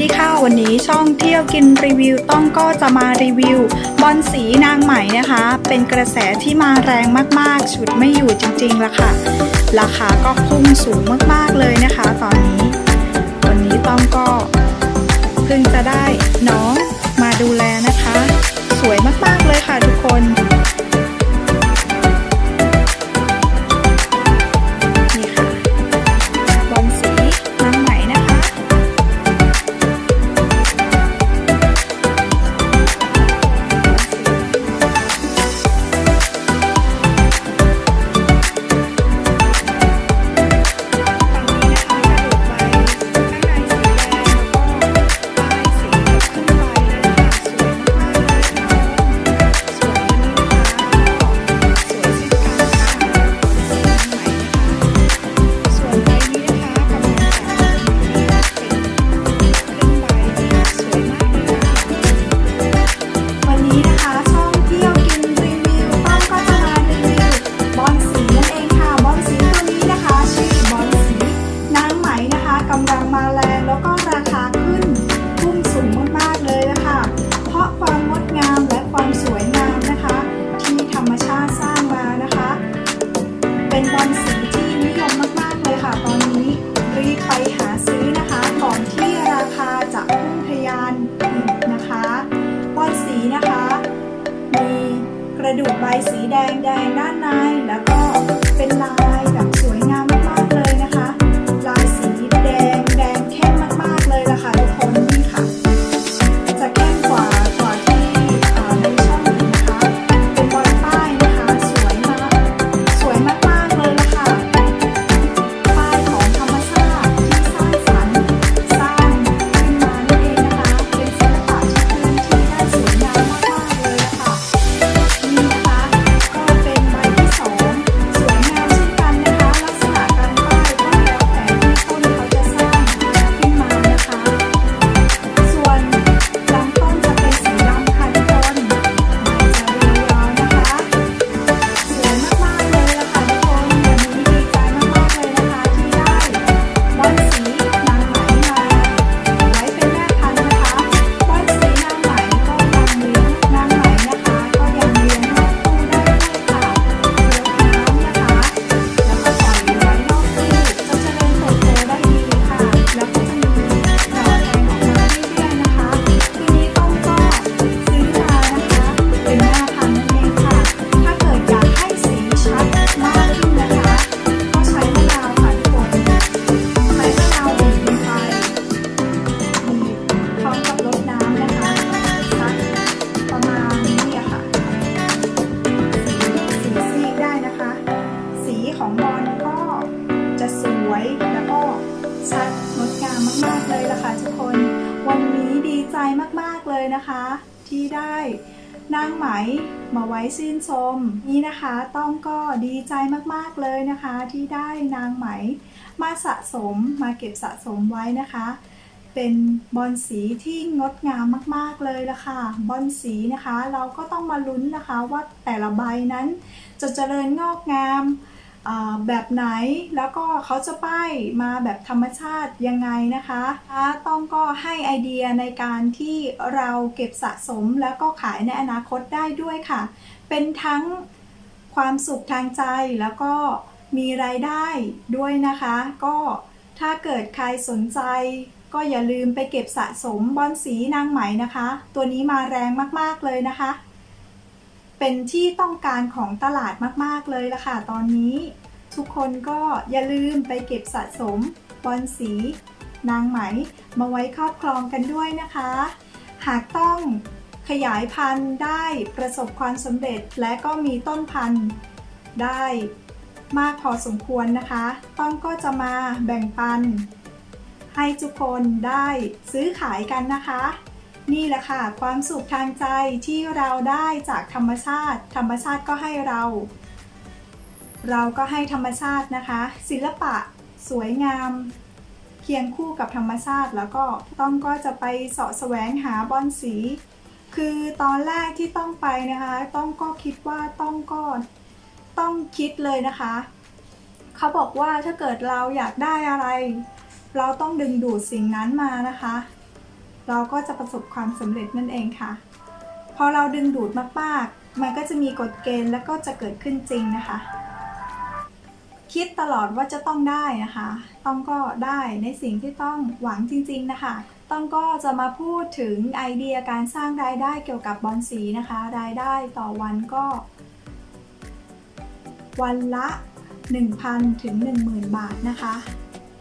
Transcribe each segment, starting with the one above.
วันนี้ช่องเที่ยวกินรีวิวต้องก็จะมารีวิว บอลสีนางไหมนะคะ เป็นกระแสที่มาแรงมากๆฉุดไม่อยู่จริงๆละค่ะ ราคาก็พุ่งสูงมากๆเลยนะคะ ตอนนี้ วันนี้ต้องก็เพิ่งจะได้ ซื้อนะคะก่อนที่ราคาจะพุ่งทะยานอีกนะคะปอนสีนะคะ มีกระดูกใบสีแดงแดงด้านในแล้ว ค่ะทุกคน วันนี้ดีใจมากๆเลยนะคะ ที่ได้นางไหมมาไว้ชื่นชมนี่นะคะต้องก็ดีใจมากๆเลยนะคะ ที่ได้นางไหมมาสะสมมาเก็บสะสมไว้นะคะ เป็นบอลสีที่งดงามมากๆเลยละค่ะบอลสีนะคะ เราก็ต้องมาลุ้นนะคะว่าแต่ละใบนั้นจะเจริญงอกงาม แบบไหนแล้วก็เขาจะป้ายมาแบบธรรมชาติยังไงนะคะต้องก็ให้ไอเดียในการที่เราเก็บสะสมแล้วก็ขายในอนาคตได้ด้วยค่ะ เป็นทั้งความสุขทางใจแล้วก็มีรายได้ด้วยนะคะ ก็ถ้าเกิดใครสนใจ ก็อย่าลืมไปเก็บสะสมบอลสีนางไหมนะคะ ตัวนี้มาแรงมากๆเลยนะคะ เป็นที่ต้องการของตลาดมากๆเลยละค่ะตอนนี้ ทุกคนก็อย่าลืมไปเก็บสะสมบอลสี นางไหมมาไว้ครอบครองกันด้วยนะคะ หากต้องขยายพันธุ์ได้ประสบความสำเร็จและก็มีต้นพันธุ์ได้มากพอสมควรนะคะ ต้องก็จะมาแบ่งปัน ให้ทุกคนได้ซื้อขายกันนะคะ นี่แหละค่ะ ความสุขทางใจที่เราได้จากธรรมชาติ ธรรมชาติก็ให้เรา เราก็ให้ธรรมชาตินะคะ ศิลปะสวยงาม เคียงคู่กับธรรมชาติแล้วก็ต้องก็จะไปเสาะแสวงหาบอลสี คือตอนแรกที่ต้องไปนะคะ ต้องก็คิดว่าต้องก็ต้องคิดเลยนะคะ เขาบอกว่าถ้าเกิดเราอยากได้อะไร เราต้องดึงดูดสิ่งนั้นมานะคะ เราก็จะประสบความสำเร็จนั่นเองค่ะ พอเราดึงดูดมากๆ มันก็จะมีกฎเกณฑ์แล้วก็จะเกิดขึ้นจริงนะคะ คิดตลอดว่าจะต้องได้นะคะ ต้องก็ได้ในสิ่งที่ต้องหวังจริง ๆ นะคะต้องก็จะมาพูดถึงไอเดียการสร้างรายได้เกี่ยวกับบอลสีนะคะ รายได้ต่อวันก็ วันละ 1,000 ถึง 10,000 บาทนะคะ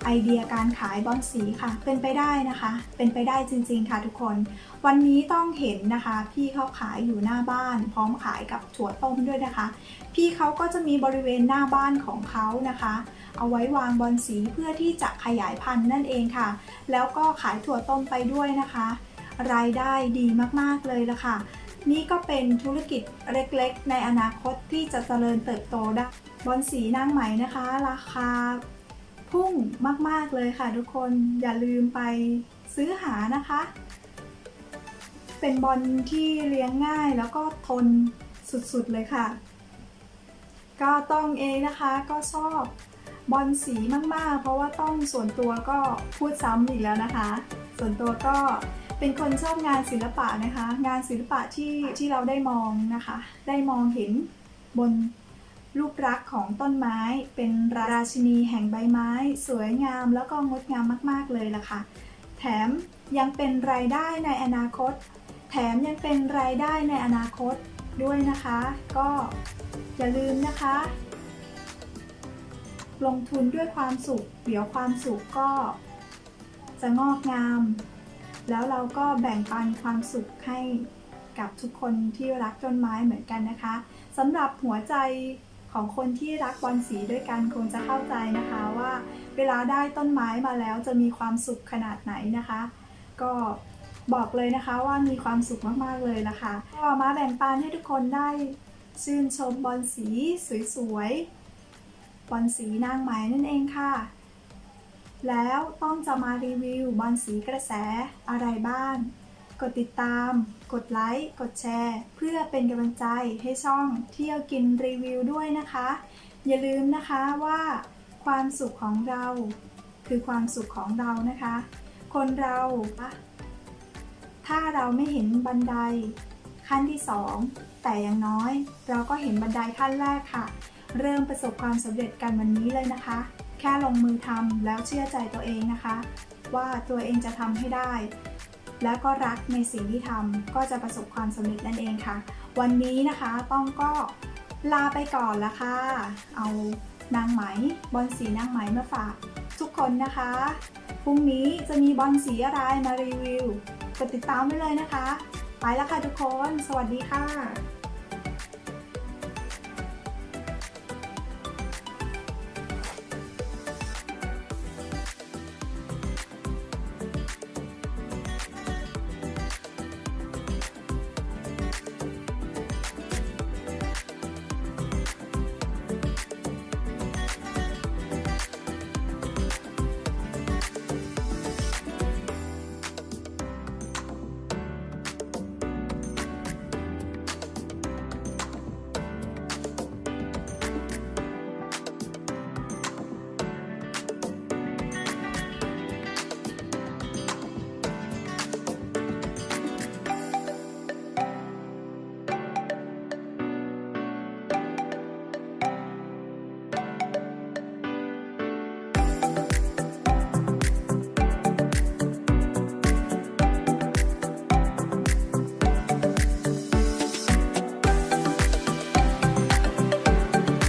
ไอเดียการขายบอลสีค่ะ เป็นไปได้นะคะ เป็นไปได้จริงๆค่ะทุกคน วันนี้ต้องเห็นนะคะ พี่เขาขายอยู่หน้าบ้าน พร้อมขายกับถั่วต้มด้วยนะคะ พี่เขาก็จะมีบริเวณหน้าบ้านของเขานะคะ เอาไว้วางบอลสีเพื่อที่จะขยายพันธุ์นั่นเองค่ะ แล้วก็ขายถั่วต้มไปด้วยนะคะ รายได้ดีมากๆเลยละค่ะ นี่ก็เป็นธุรกิจเล็กๆ ในอนาคตที่จะเจริญเติบโตได้บอลสีนางไหมนะคะ ราคา พุ่งมาก ๆ เลยค่ะทุกคนอย่าลืมไปซื้อหานะคะ เป็นบอลที่เลี้ยงง่ายแล้วก็ทนสุด ๆ เลยค่ะ ก็ต้องเองนะคะก็ชอบบอลสีมาก ๆ เพราะว่าต้องส่วนตัวก็พูดซ้ำอีกแล้วนะคะ ส่วนตัวก็เป็นคนชอบงานศิลปะนะคะ งานศิลปะที่ที่เราได้มองนะคะ ได้มองเห็นบน รูปลักษ์ของต้นไม้เป็นราชินีแห่งใบไม้ สวยงามแล้วก็งดงามมาก ๆ เลยล่ะค่ะ แถมยังเป็นรายได้ในอนาคต แถมยังเป็นรายได้ในอนาคตด้วยนะคะ ก็อย่าลืมนะคะ ลงทุนด้วยความสุข เดี๋ยวความสุขก็จะงอกงาม แล้วเราก็แบ่งปันความสุขให้กับทุกคนที่รักต้นไม้เหมือนกันนะคะสำหรับหัวใจ ของคนที่รักบอลสีด้วยกันคงจะเข้าใจนะคะว่าเวลาได้ต้นไม้มาแล้วจะมีความสุขขนาดไหนนะคะ ก็บอกเลยนะคะว่ามีความสุขมากๆเลยละค่ะก็มาแบ่งปันให้ทุกคนได้ชื่นชมบอลสีสวยๆบอลสีนางไหมนั่นเองค่ะ แล้วต้องจะมารีวิวบอลสีกระแสอะไรบ้าง กดติดตาม กดไลค์ กดแชร์ เพื่อเป็นกำลังใจให้ช่องเที่ยวกินรีวิวด้วยนะคะ อย่าลืมนะคะว่าความสุขของเราคือความสุขของเรานะคะ คนเรา ถ้าเราไม่เห็นบันไดขั้นที่สองแต่อย่างน้อย เราก็เห็นบันไดขั้นแรกค่ะ เริ่มประสบความสำเร็จกันวันนี้เลยนะคะ แค่ลงมือทำแล้วเชื่อใจตัวเองนะคะ ว่าตัวเองจะทำให้ได้ แล้วก็รักในสิ่งที่ทำก็จะประสบความสำเร็จนั่นเองค่ะ วันนี้นะคะต้องก็ลาไปก่อนละค่ะ เอานางไหมบอลสีนางไหมมาฝากทุกคนนะคะ พรุ่งนี้จะมีบอลสีอะไรมารีวิวกดติดตามไว้เลยนะคะ ไปแล้วค่ะทุกคน สวัสดีค่ะ